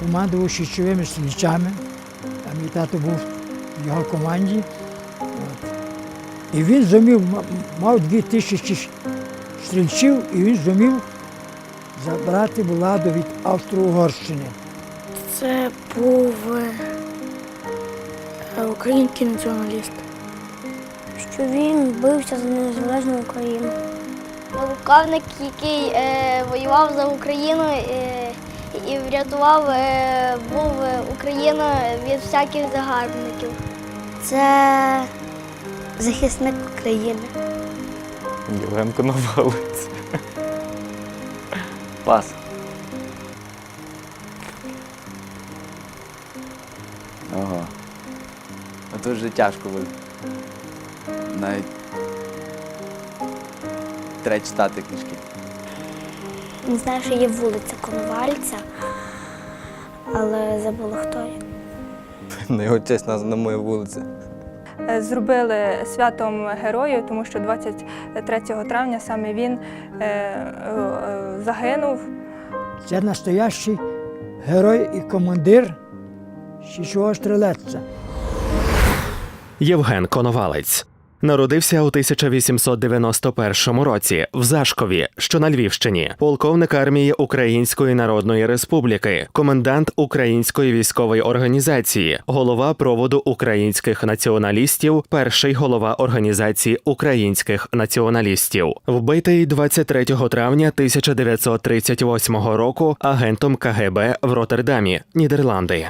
командував щічовими стрільцями. Там мій тато був в його команді. От. І він зумів, мав дві тисячі стрільців, і він зумів забрати владу від Австро-Угорщини. Це був е, український націоналіст. Що він бився за незалежну Україну. Полковник, який е, воював за Україну е, і врятував е, був е, Україну від всяких загарбників. Це захисник України. Євген Коновалець. Пас. Ага. А вже тяжко буде. Навіть треба читати книжки. Не знаю, що є вулиця Коновальця, але забула хто є. На його честь названа моя вулиця. Е, Зробили святом герою, тому що 23 травня саме він е, е, загинув Це настоящий герой і командир щічового стрілецтва. Євген Коновалець народився у 1891 році в Зашкові, що на Львівщині, полковник армії Української Народної Республіки, комендант Української військової організації, голова проводу українських націоналістів, перший голова організації українських націоналістів, вбитий 23 травня 1938 року агентом КГБ в Роттердамі, Нідерланди.